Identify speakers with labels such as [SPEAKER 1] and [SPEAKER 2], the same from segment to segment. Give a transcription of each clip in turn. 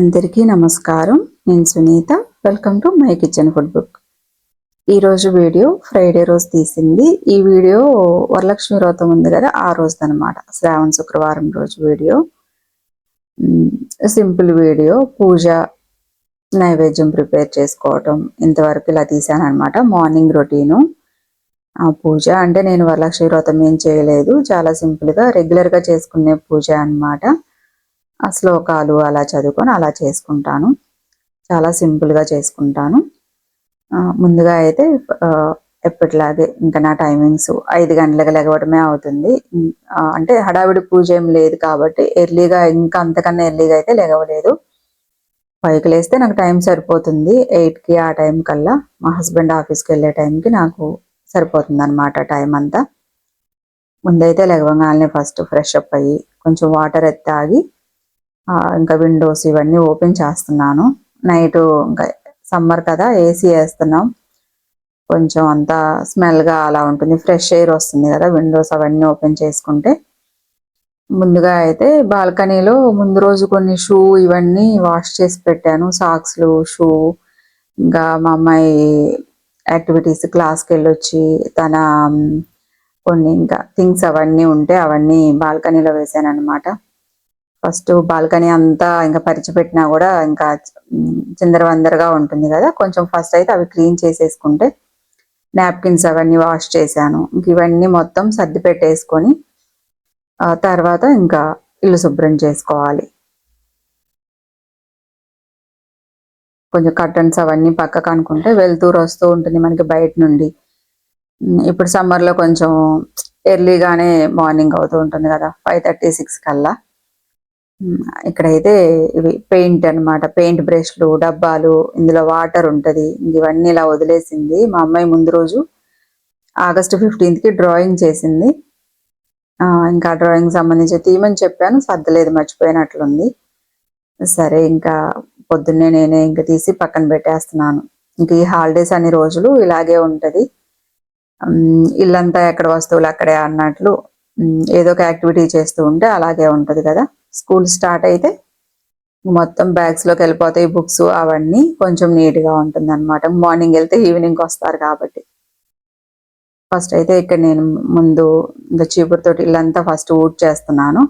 [SPEAKER 1] అందరికీ నమస్కారం. నేను Sunitha. Welcome to my kitchen food book ఈరోజు వీడియో ఫ్రైడే రోజు తీసింది. ఈ వీడియో వరలక్ష్మి వ్రతం ఉంది కదా ఆ రోజు అనమాట శ్రావణ శుక్రవారం రోజు వీడియో. Simple video. పూజ నైవేద్యం ప్రిపేర్ చేసుకోవటం ఇంతవరకు ఇలా తీసాను అనమాట మార్నింగ్ రొటీను. ఆ పూజ. అంటే నేను వరలక్ష్మి వ్రతం ఏం చేయలేదు. చాలా సింపుల్గా రెగ్యులర్గా చేసుకునే పూజ అన్నమాట. ఆ శ్లోకాలు అలా చదువుకొని అలా చేసుకుంటాను. చాలా సింపుల్గా చేసుకుంటాను. ముందుగా అయితే ఎప్పటిలాగే ఇంకా నా టైమింగ్స్ ఐదు గంటలకు లెగవడమే అవుతుంది. అంటే హడావిడి పూజ ఏం లేదు కాబట్టి ఎర్లీగా ఇంకా అంతకన్నా ఎర్లీగా అయితే లెగవలేదు పైకి లేస్తే నాకు టైం సరిపోతుంది. ఎయిట్కి ఆ టైం కల్లా మా హస్బెండ్ ఆఫీస్కి వెళ్ళే టైంకి నాకు సరిపోతుంది అనమాట టైం అంతా. ముందైతే లెగవగానే ఫస్ట్ ఫ్రెష్ అప్ అయ్యి కొంచెం వాటర్ ఎత్తాగి తాగి ఇంకా విండోస్ ఇవన్నీ ఓపెన్ చేస్తున్నాను. నైట్ ఇంకా సమ్మర్ కదా ఏసీ వేస్తున్నాం. కొంచెం అంతా స్మెల్గా అలా ఉంటుంది. ఫ్రెష్ ఎయిర్ వస్తుంది కదా విండోస్ అవన్నీ ఓపెన్ చేసుకుంటే. ముందుగా అయితే బాల్కనీలో ముందు రోజు కొన్ని షూ ఇవన్నీ వాష్ చేసి పెట్టాను. సాక్స్లు షూ ఇంకా మా అమ్మాయి యాక్టివిటీస్ క్లాస్కి వెళ్ళొచ్చి తన కొన్ని ఇంకా థింగ్స్ అవన్నీ ఉంటే అవన్నీ బాల్కనీలో వేసాను అనమాట ఫస్ట్ బాల్కనీ అంతా ఇంకా పరిచిపెట్టినా కూడా ఇంకా చిందరవందరగా ఉంటుంది కదా. కొంచెం ఫస్ట్ అయితే అవి క్లీన్ చేసేసుకుంటే నాప్కిన్స్ అవన్నీ వాష్ చేశాను. ఇంక ఇవన్నీ మొత్తం సర్ది పెట్టేసుకొని ఆ తర్వాత ఇంకా ఇల్లు శుభ్రం చేసుకోవాలి. కొంచెం కర్టన్స్ అవన్నీ పక్కకు అనుకుంటే వెళ్తూరు వస్తూ ఉంటుంది మనకి బయట నుండి. ఇప్పుడు సమ్మర్లో కొంచెం ఎర్లీగానే మార్నింగ్ అవుతూ ఉంటుంది కదా ఫైవ్ థర్టీ సిక్స్ కల్లా. ఇక్కడైతే ఇవి పెయింట్ అన్నమాట. పెయింట్ బ్రష్లు డబ్బాలు ఇందులో వాటర్ ఉంటది. ఇవన్నీ ఇలా వదిలేసింది. మా అమ్మాయి ముందు రోజు ఆగస్ట్ ఫిఫ్టీన్త్కి డ్రాయింగ్ చేసింది. ఆ, ఇంకా డ్రాయింగ్ సంబంధించి తీయమని చెప్పాను. సర్దలేదు మర్చిపోయినట్లుంది. సరే ఇంకా పొద్దున్నే నేనే ఇంకా తీసి పక్కన పెట్టేస్తున్నాను. ఇంక ఈ హాలిడేస్ అన్ని రోజులు ఇలాగే ఉంటది. ఇల్లంతా ఎక్కడ వస్తువులు అక్కడే అన్నట్లు ఏదో ఒక యాక్టివిటీ చేస్తూ ఉంటే అలాగే ఉంటది కదా. స్కూల్ స్టార్ట్ అయితే మొత్తం బ్యాగ్స్లోకి వెళ్ళిపోతాయి బుక్స్ అవన్నీ కొంచెం నీట్గా ఉంటుంది అనమాట మార్నింగ్ వెళ్తే ఈవినింగ్కి వస్తారు కాబట్టి. ఫస్ట్ అయితే ఇక్కడ నేను ముందు ఇంకా చీపురుతో ఇల్లంతా ఫస్ట్ ఊడ్ చేస్తున్నాను.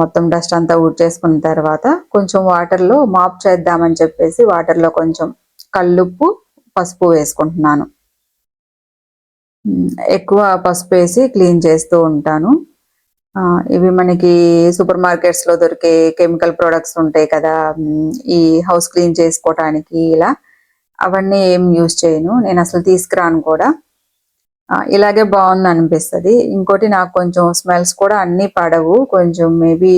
[SPEAKER 1] మొత్తం డస్ట్ అంతా ఊడ్ చేసుకున్న తర్వాత కొంచెం వాటర్లో మాప్ చేద్దామని చెప్పేసి వాటర్లో కొంచెం కల్లుప్పు పసుపు వేసుకుంటున్నాను. ఎక్కువ పసుపు వేసి క్లీన్ చేస్తూ ఉంటాను. ఇవి మనకి సూపర్ మార్కెట్స్లో దొరికే కెమికల్ ప్రొడక్ట్స్ ఉంటాయి కదా ఈ హౌస్ క్లీన్ చేసుకోవటానికి ఇలా. అవన్నీ ఏం యూజ్ చేయను నేను అసలు తీసుకురాను కూడా. ఇలాగే బాగుంది అనిపిస్తుంది. ఇంకోటి నాకు కొంచెం స్మెల్స్ కూడా అన్ని పడవు కొంచెం మేబీ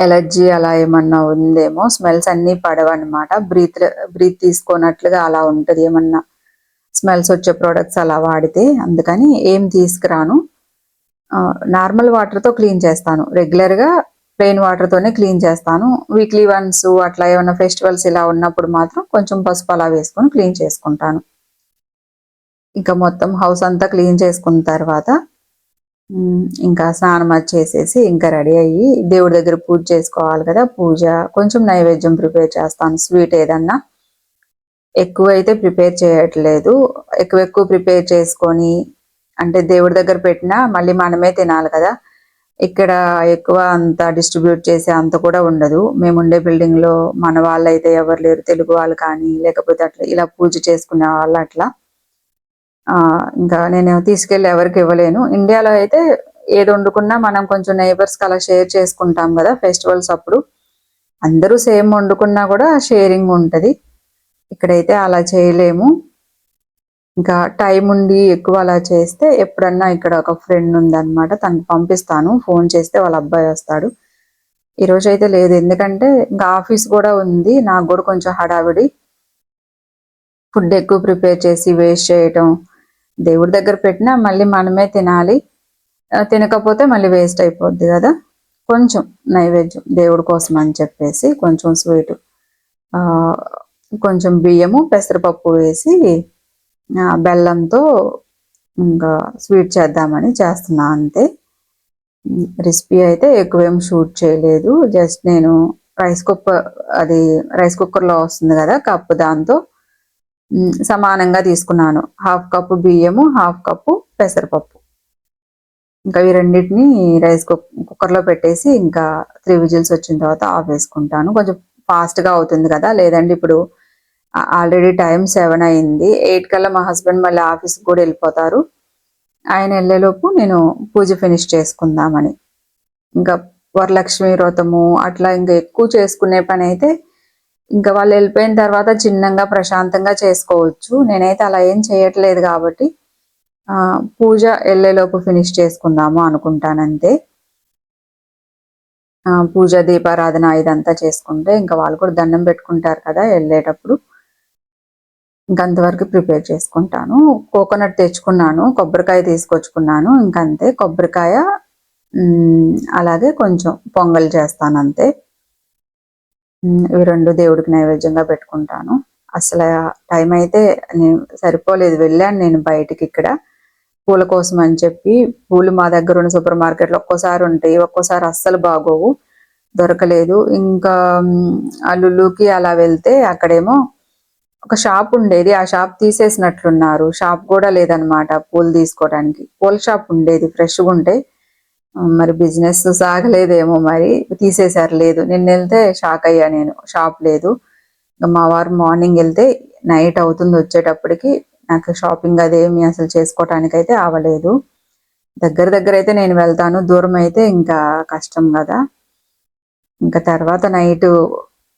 [SPEAKER 1] ఎలర్జీ అలా ఏమన్నా ఉందేమో స్మెల్స్ అన్ని పడవు అనమాట బ్రీత్ బ్రీత్ తీసుకోనట్లుగా అలా ఉంటది ఏమన్నా. స్మెల్స్ వచ్చే ప్రోడక్ట్స్ అలా వాడితే అందుకని ఏం తీసుకురాను. నార్మల్ వాటర్తో క్లీన్ చేస్తాను. రెగ్యులర్గా ప్లెయిన్ వాటర్తోనే క్లీన్ చేస్తాను. వీక్లీ వన్స్ అట్లా ఏమైనా ఫెస్టివల్స్ ఇలా ఉన్నప్పుడు మాత్రం కొంచెం పసుపు అలా వేసుకొని క్లీన్ చేసుకుంటాను. ఇంకా మొత్తం హౌస్ అంతా క్లీన్ చేసుకున్న తర్వాత ఇంకా స్నానం అది చేసేసి ఇంకా రెడీ అయ్యి దేవుడి దగ్గర పూజ చేసుకోవాలి కదా. పూజ కొంచెం నైవేద్యం ప్రిపేర్ చేస్తాను. స్వీట్ ఏదన్నా ఎక్కువ అయితే ప్రిపేర్ చేయట్లేదు. ఎక్కువ ఎక్కువ ప్రిపేర్ చేసుకొని అంటే దేవుడి దగ్గర పెట్టినా మళ్ళీ మనమే తినాలి కదా. ఇక్కడ ఎక్కువ అంత డిస్ట్రిబ్యూట్ చేసే అంత కూడా ఉండదు. మేము ఉండే బిల్డింగ్లో మన వాళ్ళు అయితే ఎవరు లేరు తెలుగు వాళ్ళు కానీ లేకపోతే అట్లా ఇలా పూజ చేసుకునే వాళ్ళు అట్లా. ఇంకా నేను తీసుకెళ్ళి ఎవరికి ఇవ్వలేను. ఇండియాలో అయితే ఏది వండుకున్నా మనం కొంచెం నైబర్స్కి అలా షేర్ చేసుకుంటాం కదా ఫెస్టివల్స్ అప్పుడు. అందరూ సేమ్ వండుకున్నా కూడా షేరింగ్ ఉంటుంది. ఇక్కడైతే అలా చేయలేము. ఇంకా టైం ఉండి ఎక్కువ అలా చేస్తే ఎప్పుడన్నా ఇక్కడ ఒక ఫ్రెండ్ ఉందన్నమాట తనకు పంపిస్తాను. ఫోన్ చేస్తే వాళ్ళ అబ్బాయి వస్తాడు. ఈ రోజు అయితే లేదు. ఎందుకంటే ఇంకా ఆఫీస్ కూడా ఉంది. నాకు కూడా కొంచెం హడావిడి. ఫుడ్ ఎక్కువ ప్రిపేర్ చేసి వేస్ట్ చేయటం దేవుడి దగ్గర పెట్టినా మళ్ళీ మనమే తినాలి. తినకపోతే మళ్ళీ వేస్ట్ అయిపోద్ది కదా. కొంచెం నైవేద్యం దేవుడి కోసం అని చెప్పేసి కొంచెం స్వీట్. కొంచెం బియ్యము పెసరపప్పు వేసి బెల్లంతో ఇంకా స్వీట్ చేద్దామని చేస్తున్నా అంతే. రెసిపీ అయితే ఎక్కువేం షూట్ చేయలేదు. జస్ట్ నేను రైస్ కుక్కర్ అది రైస్ కుక్కర్లో వస్తుంది కదా కప్పు దాంతో సమానంగా తీసుకున్నాను. హాఫ్ కప్పు బియ్యము హాఫ్ కప్పు పెసరపప్పు. ఇంకా ఈ రెండింటిని రైస్ కుక్కర్లో పెట్టేసి ఇంకా త్రీ విజిల్స్ వచ్చిన తర్వాత ఆఫ్ వేసుకుంటాను. కొంచెం ఫాస్ట్గా అవుతుంది కదా లేదండి ఇప్పుడు ఆల్రెడీ టైం సెవెన్ అయింది. ఎయిట్ కల్లా మా హస్బెండ్ మళ్ళీ ఆఫీస్కి కూడా వెళ్ళిపోతారు. ఆయన వెళ్ళేలోపు నేను పూజ ఫినిష్ చేసుకుందామని. ఇంకా వరలక్ష్మి వ్రతము అట్లా ఇంకా ఎక్కువ చేసుకునే పని అయితే ఇంకా వాళ్ళు వెళ్ళిపోయిన తర్వాత చిన్నగా ప్రశాంతంగా చేసుకోవచ్చు. నేనైతే అలా ఏం చేయట్లేదు కాబట్టి పూజ వెళ్ళేలోపు ఫినిష్ చేసుకుందాము అనుకుంటానంతే. పూజ దీపారాధన ఇదంతా చేసుకుంటే ఇంకా వాళ్ళు కూడా దండం పెట్టుకుంటారు కదా వెళ్ళేటప్పుడు. ఇంకా అంతవరకు ప్రిపేర్ చేసుకుంటాను. కోకోనట్ తెచ్చుకున్నాను కొబ్బరికాయ తీసుకొచ్చుకున్నాను ఇంకంతే. కొబ్బరికాయ అలాగే కొంచెం పొంగల్ చేస్తాను అంతే. ఇవి రెండు దేవుడికి నైవేద్యంగా పెట్టుకుంటాను. అసలు టైం అయితే నేను సరిపోలేదు. వెళ్ళాను నేను బయటికి ఇక్కడ. పూల కోసం అని చెప్పి పూలు మా దగ్గర ఉన్న సూపర్ మార్కెట్లో ఒక్కోసారి ఉంటాయి ఒక్కోసారి అస్సలు బాగోవు. దొరకలేదు. ఇంకా అల్లుళ్ళుకి అలా వెళ్తే అక్కడేమో ఒక షాప్ ఉండేది. ఆ షాప్ తీసేసినట్లున్నారు. షాప్ కూడా లేదనమాట పూలు తీసుకోవడానికి. పూల షాప్ ఉండేది. ఫ్రెష్గా ఉంటే మరి బిజినెస్ సాగలేదేమో మరి. తీసేశారు. లేదు. నిన్న వెళ్తే షాక్ అయ్యా నేను. షాప్ లేదు. మా వారు మార్నింగ్ వెళ్తే నైట్ అవుతుంది వచ్చేటప్పటికి. నాకు షాపింగ్ అదేమి అసలు చేసుకోవటానికి అయితే అవ్వలేదు. దగ్గర దగ్గర అయితే నేను వెళ్తాను. దూరం అయితే ఇంకా కష్టం కదా. ఇంకా తర్వాత నైట్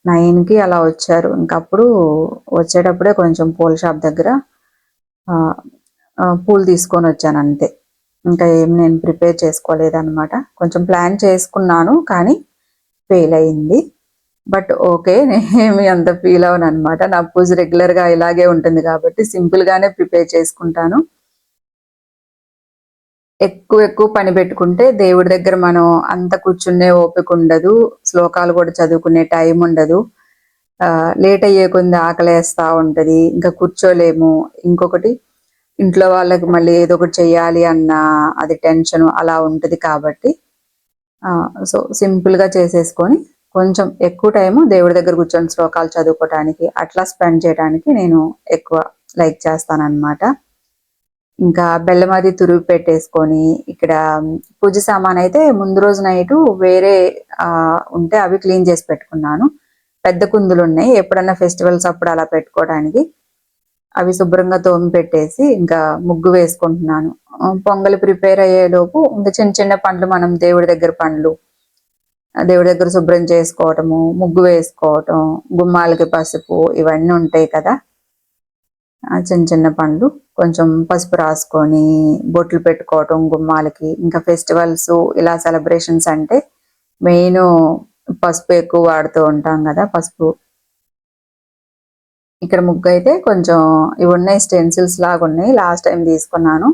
[SPEAKER 1] నైన్కి అలా వచ్చారు. ఇంకా అప్పుడు వచ్చేటప్పుడే కొంచెం పూల షాప్ దగ్గర ఆ, పూలు తీసుకొని వచ్చాను అంతే. ఇంకా ఏం నేను ప్రిపేర్ చేసుకోలేదన్నమాట. కొంచెం ప్లాన్ చేసుకున్నాను కానీ ఫెయిల్ అయింది. బట్ ఓకే నేనేమి అంత ఫీల్ అవను అనమాట నా పూజ రెగ్యులర్గా ఇలాగే ఉంటుంది కాబట్టి సింపుల్ గానే ప్రిపేర్ చేసుకుంటాను. ఎక్కువ ఎక్కువ పని పెట్టుకుంటే దేవుడి దగ్గర మనం అంత కూర్చునే ఓపిక ఉండదు. శ్లోకాలు కూడా చదువుకునే టైం ఉండదు. లేట్ అయ్యే కొంది ఆకలేస్తా ఉంటది. ఇంకా కూర్చోలేము. ఇంకొకటి ఇంట్లో వాళ్ళకి మళ్ళీ ఏదో ఒకటి చెయ్యాలి అన్న అది టెన్షన్ అలా ఉంటది కాబట్టి సో సింపుల్గా చేసేసుకొని కొంచెం ఎక్కువ టైము దేవుడి దగ్గర కూర్చొని శ్లోకాలు చదువుకోవటానికి అట్లా స్పెండ్ చేయడానికి నేను ఎక్కువ లైక్ చేస్తానన్నమాట. ఇంకా బెల్లం అది తురుగు పెట్టేసుకొని ఇక్కడ పూజ సామాన్ అయితే ముందు రోజు నైట్ వేరే ఉంటే అవి క్లీన్ చేసి పెట్టుకున్నాను. పెద్ద కుందులు ఉన్నాయి. ఎప్పుడన్నా ఫెస్టివల్స్ అప్పుడు అలా పెట్టుకోవడానికి అవి శుభ్రంగా తోమి పెట్టేసి ఇంకా ముగ్గు వేసుకుంటున్నాను. ఆ, పొంగల్ ప్రిపేర్ అయ్యేలోపు ఇంకా చిన్న చిన్న పండ్లు మనం దేవుడి దగ్గర పండ్లు దేవుడి దగ్గర శుభ్రం చేసుకోవటము ముగ్గు వేసుకోవటం గుమ్మాలకి పసుపు ఇవన్నీ ఉంటాయి కదా. చిన్న చిన్న పండ్లు కొంచెం పసుపు రాసుకొని బొట్లు పెట్టుకోవటం గుమ్మాలకి. ఇంకా ఫెస్టివల్స్ ఇలా సెలబ్రేషన్స్ అంటే మెయిన్ పసుపు ఎక్కువ వాడుతూ ఉంటాం కదా పసుపు. ఇక్కడ ముగ్గు అయితే కొంచెం ఇవి ఉన్నాయి స్టెన్సిల్స్ లాగా ఉన్నాయి. లాస్ట్ టైం తీసుకున్నాను.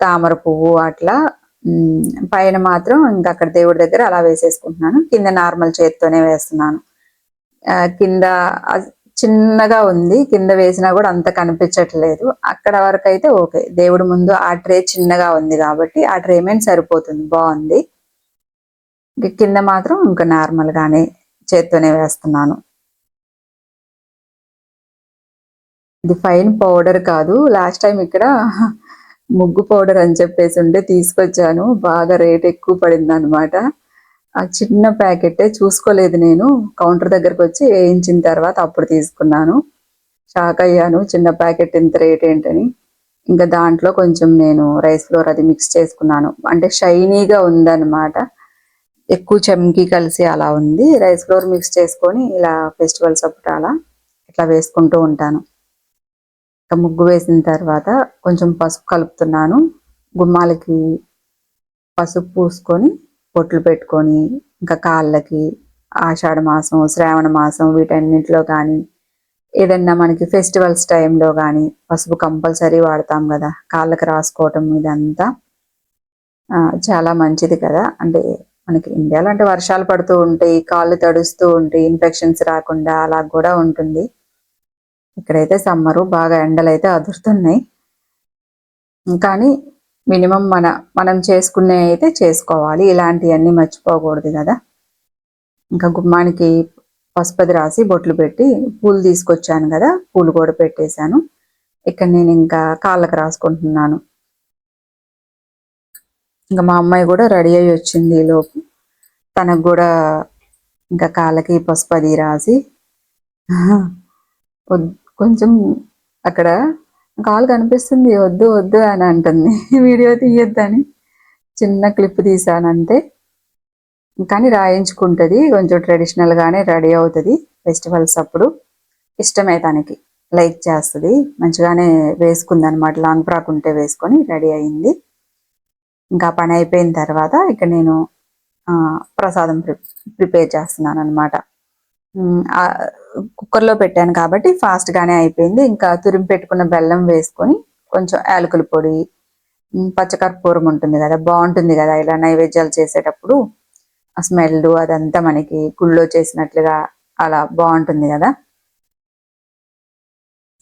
[SPEAKER 1] తామర పువ్వు అట్లా. పైన మాత్రం ఇంకా అక్కడ దేవుడి దగ్గర అలా వేసేసుకుంటున్నాను. కింద నార్మల్ చేత్తోనే వేస్తున్నాను. ఆ, కింద చిన్నగా ఉంది కింద వేసినా కూడా అంత కనిపించట్లేదు. అక్కడ వరకు అయితే ఓకే. దేవుడి ముందు ఆ ట్రే చిన్నగా ఉంది కాబట్టి ఆ ట్రే మేము సరిపోతుంది బాగుంది. కింద మాత్రం ఇంకా నార్మల్ గానే చేత్తోనే వేస్తున్నాను. ఇది ఫైన్ పౌడర్ కాదు. లాస్ట్ టైం ఇక్కడ ముగ్గు పౌడర్ అని చెప్పేసి ఉంటే తీసుకొచ్చాను. బాగా రేట్ ఎక్కువ పడింది అనమాట ఆ చిన్న ప్యాకెట్ చూసుకోలేదు నేను. కౌంటర్ దగ్గరకు వచ్చి వేయించిన తర్వాత అప్పుడు తీసుకున్నాను. షాక్ అయ్యాను చిన్న ప్యాకెట్ ఇంత రేట్ ఏంటని. ఇంకా దాంట్లో కొంచెం నేను రైస్ ఫ్లోర్ అది మిక్స్ చేసుకున్నాను. అంటే షైనీగా ఉందన్నమాట. ఎక్కువ చెమ్కి కలిసి అలా ఉంది. రైస్ ఫ్లోర్ మిక్స్ చేసుకొని ఇలా ఫెస్టివల్స్ అప్పుడు అలా ఇట్లా వేసుకుంటూ ఉంటాను. ఇంకా ముగ్గు వేసిన తర్వాత కొంచెం పసుపు కలుపుతున్నాను. గుమ్మాలకి పసుపు పూసుకొని బొట్లు పెట్టుకొని ఇంకా కాళ్ళకి ఆషాఢ మాసం శ్రావణ మాసం వీటన్నిటిలో కానీ ఏదన్నా మనకి ఫెస్టివల్స్ టైంలో కానీ పసుపు కంపల్సరీ వాడతాం కదా. కాళ్ళకి రాసుకోవటం ఇదంతా చాలా మంచిది కదా. అంటే మనకి ఇండియాలో అంటే వర్షాలు పడుతూ ఉంటాయి కాళ్ళు తడుస్తూ ఉంటాయి ఇన్ఫెక్షన్స్ రాకుండా అలా కూడా ఉంటుంది. ఇక్కడైతే సమ్మరు బాగా ఎండలు అయితే అదురుతున్నాయి. కానీ మినిమం మన మనం చేసుకునే అయితే చేసుకోవాలి. ఇలాంటివన్నీ మర్చిపోకూడదు కదా. ఇంకా గుమ్మానికి పసుపది రాసి బొట్లు పెట్టి పూలు తీసుకొచ్చాను కదా. పూలు కూడా పెట్టేశాను. ఇక్కడ నేను ఇంకా కాళ్ళకి రాసుకుంటున్నాను. ఇంకా మా అమ్మాయి కూడా రెడీ అయ్యి వచ్చింది లోపు. తనకు కూడా ఇంకా కాళ్ళకి పసుపది రాసి. కొంచెం అక్కడ కాలు కనిపిస్తుంది వద్దు వద్దు అని అంటుంది. వీడియో తీయొద్దని చిన్న క్లిప్ తీసానంతే కానీ రాయించుకుంటుంది కొంచెం ట్రెడిషనల్గానే రెడీ అవుతుంది ఫెస్టివల్స్ అప్పుడు. ఇష్టమే తనకి. లైక్ చేస్తుంది. మంచిగానే వేసుకుంది అనమాట లాంగ్ ఫ్రాక్ ఉంటే వేసుకొని రెడీ అయింది. ఇంకా పని అయిపోయిన తర్వాత ఇక నేను ప్రసాదం ప్రిపేర్ చేస్తున్నాను అనమాట కుక్కర్లో పెట్టాను కాబట్టి ఫాస్ట్గానే అయిపోయింది. ఇంకా తురిమి పెట్టుకున్న బెల్లం వేసుకొని కొంచెం యాలకుల పొడి పచ్చకర్పూరం ఉంటుంది కదా బాగుంటుంది కదా ఇలా నైవేద్యాలు చేసేటప్పుడు. ఆ స్మెల్ అదంతా మనకి గుళ్ళో చేసినట్లుగా అలా బాగుంటుంది కదా.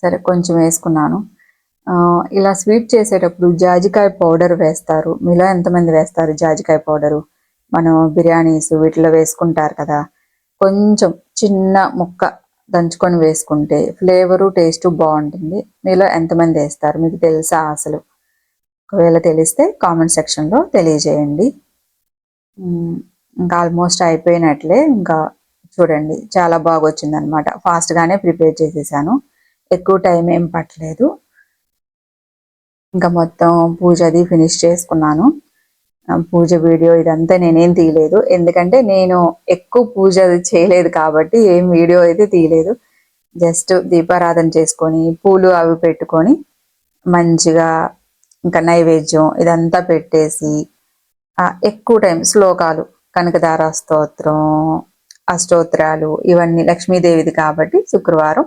[SPEAKER 1] సరే కొంచెం వేసుకున్నాను. ఇలా స్వీట్ చేసేటప్పుడు జాజికాయ పౌడర్ వేస్తారు. మీలో ఎంతమంది వేస్తారు జాజికాయ పౌడరు మనం బిర్యానీస్ వీటిలో వేసుకుంటారు కదా. కొంచెం చిన్న ముక్క దంచుకొని వేసుకుంటే ఫ్లేవరు టేస్ట్ బాగుంటుంది. మీలో ఎంతమంది వేస్తారు? మీకు తెలుసా అసలు? ఒకవేళ తెలిస్తే కామెంట్ సెక్షన్లో తెలియజేయండి. ఇంకా ఆల్మోస్ట్ అయిపోయినట్లే. ఇంకా చూడండి చాలా బాగా వచ్చింది అనమాట ఫాస్ట్గానే ప్రిపేర్ చేసేసాను. ఎక్కువ టైం ఏం పట్టలేదు. ఇంకా మొత్తం పూజ అది ఫినిష్ చేసుకున్నాను. పూజ వీడియో ఇదంతా నేనేం తీయలేదు. ఎందుకంటే నేను ఎక్కువ పూజ చేయలేదు కాబట్టి ఏం వీడియో అయితే తీయలేదు. జస్ట్ దీపారాధన చేసుకొని పూలు అవి పెట్టుకొని మంచిగా ఇంకా నైవేద్యం ఇదంతా పెట్టేసి ఎక్కువ టైం శ్లోకాలు కనకదార స్తోత్రం అష్టోత్తరాలు ఇవన్నీ లక్ష్మీదేవిది కాబట్టి శుక్రవారం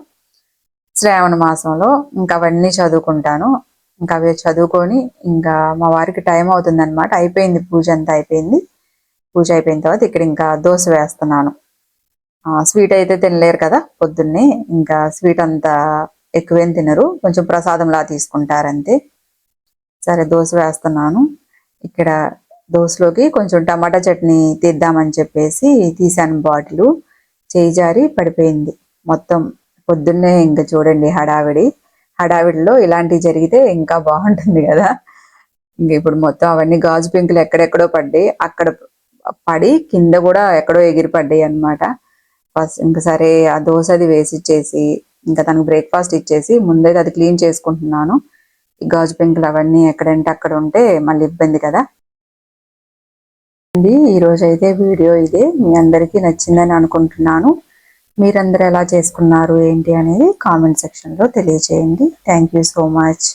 [SPEAKER 1] శ్రావణ మాసంలో ఇంకా అవన్నీ చదువుకుంటాను. ఇంకా అవి చదువుకొని ఇంకా మా వారికి టైం అవుతుంది అనమాట అయిపోయింది పూజ అంతా అయిపోయింది. పూజ అయిపోయిన తర్వాత ఇక్కడ ఇంకా దోశ వేస్తున్నాను. స్వీట్ అయితే తినలేరు కదా పొద్దున్నే. ఇంకా స్వీట్ అంతా ఎక్కువేం తినరు. కొంచెం ప్రసాదంలా తీసుకుంటారంతే. సరే దోశ వేస్తున్నాను. ఇక్కడ దోశలోకి కొంచెం టమాటా చట్నీ తీద్దామని చెప్పేసి తీసాను బాటిల్. చేయి జారి పడిపోయింది. మొత్తం పొద్దున్నే ఇంకా చూడండి హడావిడి. హడావిడిలో ఇలాంటివి జరిగితే ఇంకా బాగుంటుంది కదా. ఇంక ఇప్పుడు మొత్తం అవన్నీ గాజు పెంకులు ఎక్కడెక్కడో పడ్డాయి. అక్కడ పడి కింద కూడా ఎక్కడో ఎగిరి పడ్డాయి అనమాట ఫస్ట్ ఇంకా సరే ఆ దోశ అది వేసి ఇచ్చేసి ఇంకా తనకు బ్రేక్ఫాస్ట్ ఇచ్చేసి ముందైతే అది క్లీన్ చేసుకుంటున్నాను. గాజు పెంకులు అవన్నీ ఎక్కడంటే అక్కడ ఉంటే మళ్ళీ ఇబ్బంది కదా. ఈ రోజు అయితే వీడియో ఇదే. మీ అందరికీ నచ్చిందని అనుకుంటున్నాను. మీరందరూ ఎలా చేసుకున్నారు ఏంటి అనేది కామెంట్ సెక్షన్లో తెలియజేయండి థ్యాంక్ యూ సో మచ్